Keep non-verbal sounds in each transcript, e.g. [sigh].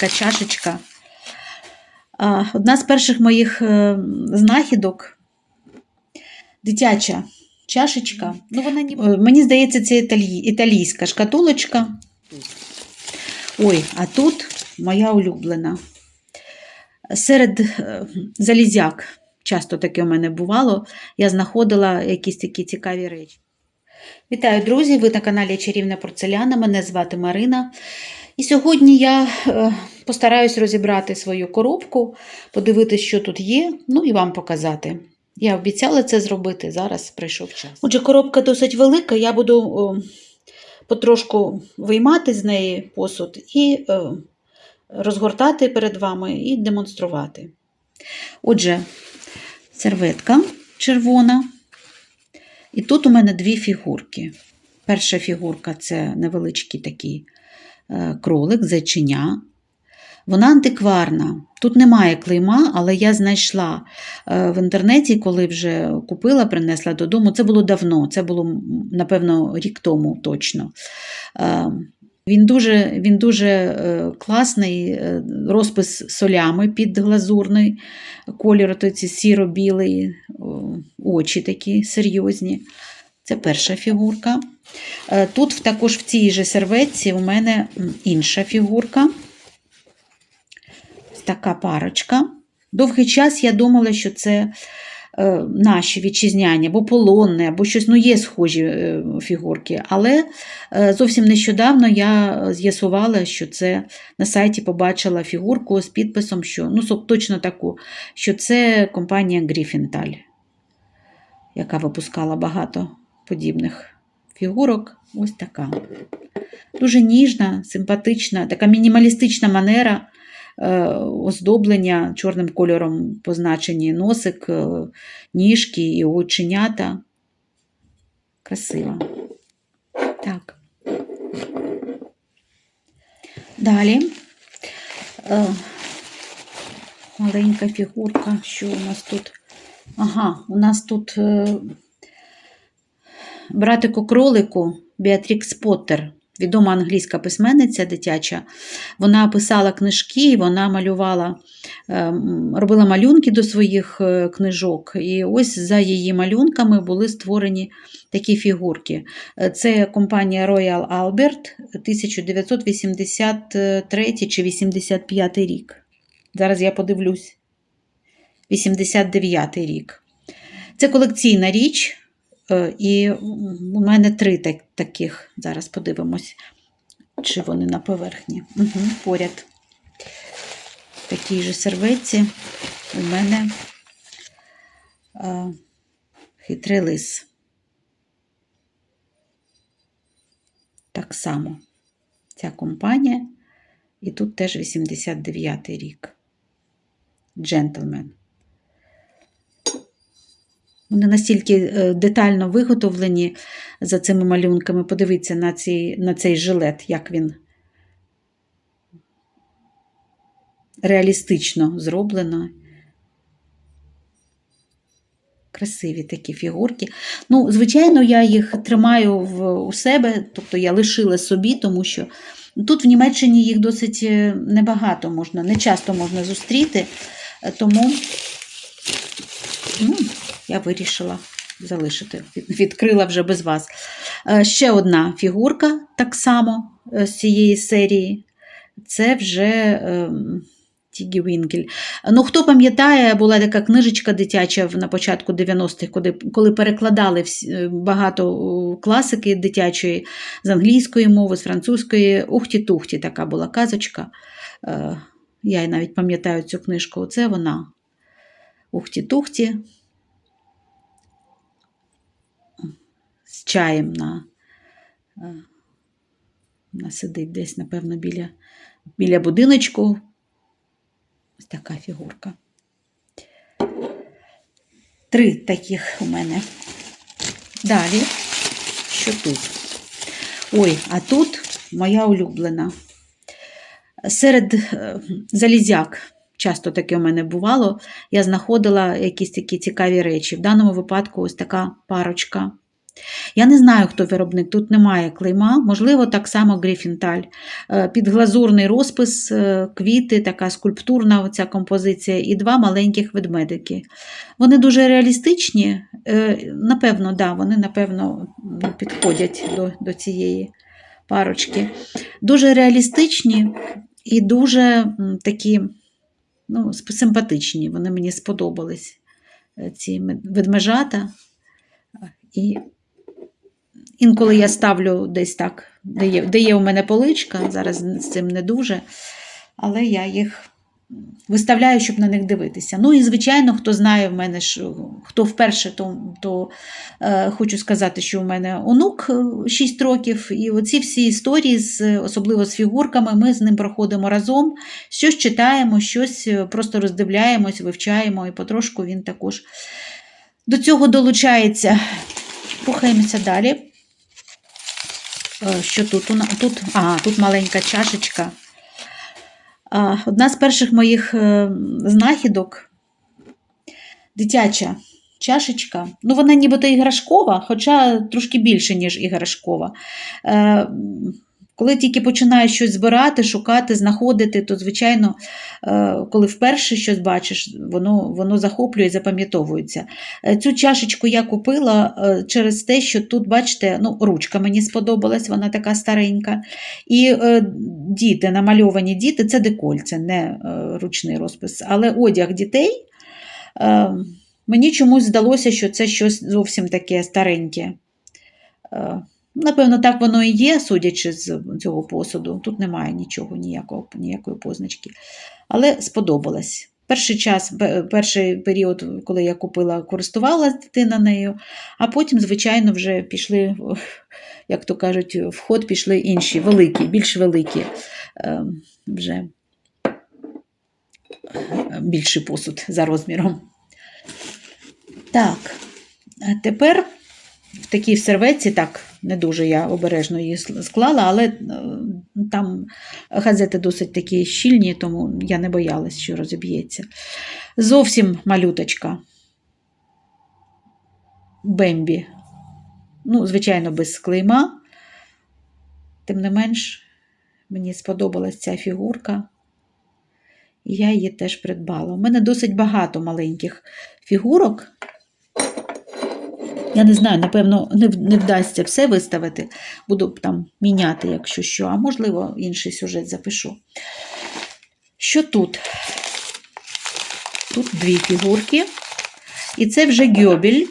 маленька чашечка. Одна з перших моїх е, знахідок дитяча чашечка. Ну, вона ні... Мені здається, це італій... італійська шкатулочка. Ой, а тут моя улюблена. Серед е, залізяк, часто таке у мене бувало, я знаходила якісь такі цікаві речі. Вітаю, друзі! Ви на каналі Чарівна Порцеляна. Мене звати Марина. І сьогодні я е, постараюсь розібрати свою коробку, подивитися, що тут є, ну і вам показати. Я обіцяла це зробити, зараз прийшов час. Отже, коробка досить велика, я буду о, потрошку виймати з неї посуд і е, розгортати перед вами і демонструвати. Отже, серветка червона. І тут у мене дві фігурки. Перша фігурка це невеличкий такий е, кролик, зайчиня. Вона антикварна. Тут немає клейма, але я знайшла е, в інтернеті, коли вже купила, принесла додому. Це було давно, це було, напевно, рік тому точно. Е, Він дуже він дуже е, класний, розпис солями під глазурний колір, то ці сіро-білий, очі такі серйозні. Це перша фігурка. Тут також в цій же серветці у мене інша фігурка. Така парочка. Довгий час я думала, що це е, наші вітчизняні, або полонне, або щось, ну є схожі е, фігурки. Але е, зовсім нещодавно я з'ясувала, що це на сайті побачила фігурку з підписом, що ну, точно таку, що це компанія Гріфінталь, яка випускала багато подібних фігурок. Ось така. Дуже ніжна, симпатична, така мінімалістична манера оздоблення чорним кольором позначені носик, е, ніжки і оченята. Красиво. Так. Далі. Е, маленька фігурка. Що у нас тут? Ага, у нас тут е, братику кролику Біатрікс Поттер, відома англійська письменниця дитяча. Вона писала книжки, вона малювала, е, робила малюнки до своїх е, книжок. І ось за її малюнками були створені такі фігурки. Е, Це компанія Royal Albert 1983 чи 85 рік. Зараз я подивлюсь. 89 рік. Це колекційна річ. Е, І у мене три так, таких. Зараз подивимось, чи вони на поверхні. Угу, поряд. В такій же серветці у мене е, хитрий лис. Так само ця компанія. І тут теж 89-й рік. Джентльмен. Вони настільки е, детально виготовлені за цими малюнками. Подивіться на, ці, на цей жилет, як він реалістично зроблено. Красиві такі фігурки. Ну, звичайно, я їх тримаю в, у себе, тобто я лишила собі, тому що тут в Німеччині їх досить е, небагато можна, не часто можна зустріти, е, тому я вирішила залишити, відкрила вже без вас. Е, Ще одна фігурка, так само е, з цієї серії. Це вже ем, Тігі Вінкель. Ну, хто пам'ятає, була така книжечка дитяча на початку 90-х, коли, перекладали е, багато класики дитячої з англійської мови, з французької. Ухті-тухті така була казочка. Я навіть пам'ятаю цю книжку. Оце вона. Ухті-тухті. Чаєм на, е, вона сидить десь, напевно, біля, біля будиночку. Ось така фігурка. Три таких у мене. Далі, що тут? Ой, а тут моя улюблена. Серед е, залізяк, часто таке у мене бувало, я знаходила якісь такі цікаві речі. В даному випадку ось така парочка. Я не знаю, хто виробник, тут немає клейма, можливо, так само Гріфінталь. Е, Підглазурний розпис, е, квіти, така скульптурна оця композиція, і два маленьких ведмедики. Вони дуже реалістичні, е, напевно, да, вони, напевно, підходять до, до цієї парочки. Дуже реалістичні і дуже такі ну, симпатичні. Вони мені сподобались, ці ведмежата. І інколи я ставлю десь так, де є, де є у мене поличка, зараз з цим не дуже, але я їх виставляю, щоб на них дивитися. Ну і, звичайно, хто знає в мене, хто вперше, то, то е, хочу сказати, що у мене онук 6 років, і оці всі історії, з, особливо з фігурками, ми з ним проходимо разом, щось читаємо, щось е, просто роздивляємось, вивчаємо, і потрошку він також до цього долучається. Рухаємося далі. Е, Що тут? Тут, а, тут маленька чашечка. Одна з перших моїх е, знахідок дитяча чашечка. Ну, вона нібито іграшкова, хоча трошки більше, ніж іграшкова. Коли тільки починаєш щось збирати, шукати, знаходити, то, звичайно, е, коли вперше щось бачиш, воно, воно захоплює запам'ятовується. Е, Цю чашечку я купила е, через те, що тут, бачите, ну, ручка мені сподобалась, вона така старенька. І діти, намальовані діти, це деколь, це не ручний розпис. Але одяг дітей мені чомусь здалося, що це щось зовсім таке стареньке. Напевно, так воно і є, судячи з цього посуду. Тут немає нічого, ніякого, ніякої позначки. Але сподобалось. Перший час, перший період, коли я купила, користувалася дитина нею, а потім, звичайно, вже пішли, [laughs] як то кажуть, в ход пішли інші, великі, більш великі е, вже е, більший посуд за розміром. Так, тепер в такій серветці, так, не дуже я обережно її склала, але е, там газети досить такі щільні, тому я не боялась, що розіб'ється. Зовсім малюточка. Бембі. Ну, звичайно, без клейма. Тим не менш, мені сподобалась ця фігурка. Я її теж придбала. У мене досить багато маленьких фігурок. Я не знаю, напевно, не, не вдасться все виставити. Буду там міняти, якщо що, а можливо, інший сюжет запишу. Що тут? Тут дві фігурки. І це вже Гьобель.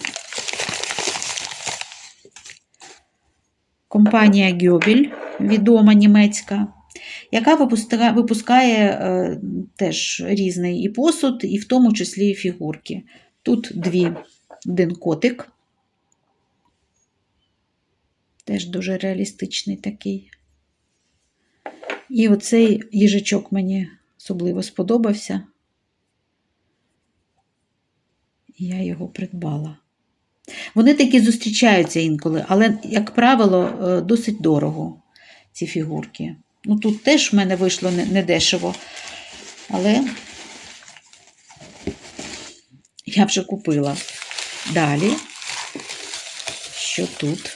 Компанія Гьобель, відома німецька, яка випускає, випускає е, теж різний і посуд, і в тому числі і фігурки. Тут дві, один котик. Теж дуже реалістичний такий. І оцей їжачок мені особливо сподобався. І я його придбала. Вони такі зустрічаються інколи, але, як правило, е, досить дорого ці фігурки. Ну, тут теж в мене вийшло недешево, але я вже купила. Далі, що тут?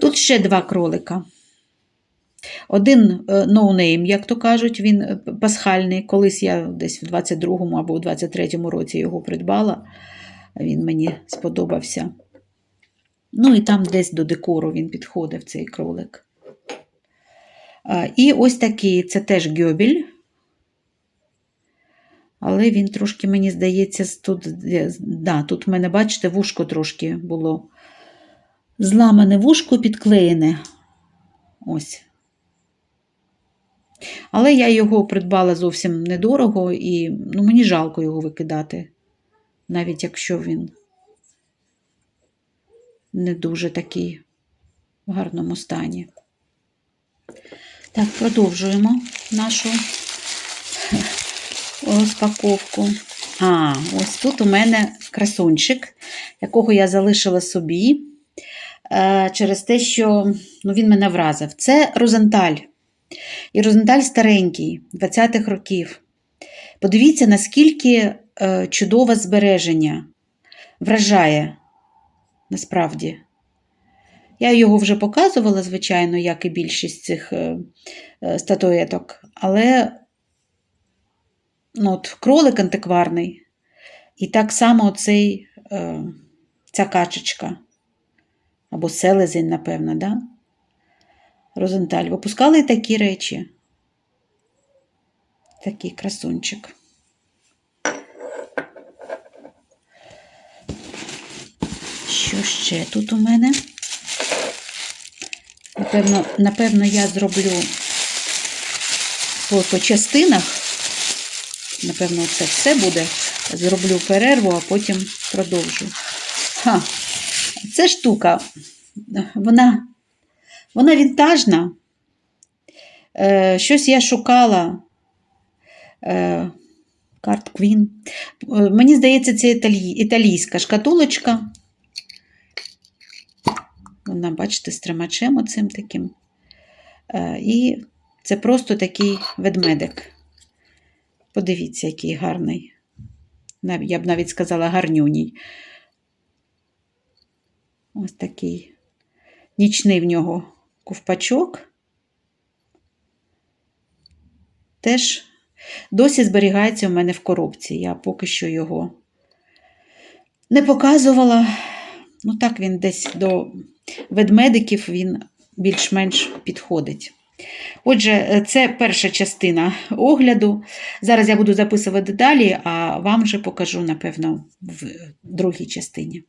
Тут ще два кролика. Один е, ноунейм, як то кажуть, він е, пасхальний. Колись я десь в 22-му або в 23-му році його придбала. Він мені сподобався. Ну і там десь до декору він підходив, цей кролик. І ось такий, це теж гьобель. Але він трошки, мені здається, тут, да, тут в мене, бачите, вушко трошки було зламане вушко підклеєне. Ось. Але я його придбала зовсім недорого, і ну, мені жалко його викидати, навіть якщо він не дуже такий в гарному стані. Так, продовжуємо нашу розпаковку. А, ось тут у мене красунчик, якого я залишила собі через те, що ну, він мене вразив. Це Розенталь. І Розенталь старенький, 20-х років. Подивіться, наскільки е, чудове збереження. вражає насправді. Я його вже показувала, звичайно, як і більшість цих е, е, статуеток, але ну, от, кролик антикварний, і так само цей, е, ця качечка, або селезень, напевно, да? Розенталь. Випускали такі речі. Такий красунчик. Що ще тут у мене? Напевно, напевно, я зроблю по, по частинах. Напевно, це все буде. Зроблю перерву, а потім продовжу. Ха, це штука, вона, вона вінтажна. Е, щось я шукала. Е, Карт Квін. Е, Мені здається, це італій, італійська шкатулочка. Вона, бачите, з тримачем оцим таким. Е, І це просто такий ведмедик. Подивіться, який гарний. Я б навіть сказала гарнюній. Ось такий нічний в нього ковпачок. Теж досі зберігається у мене в коробці. Я поки що його не показувала. Ну, так він десь до ведмедиків він більш-менш підходить. Отже, це перша частина огляду. Зараз я буду записувати далі, а вам вже покажу, напевно, в другій частині.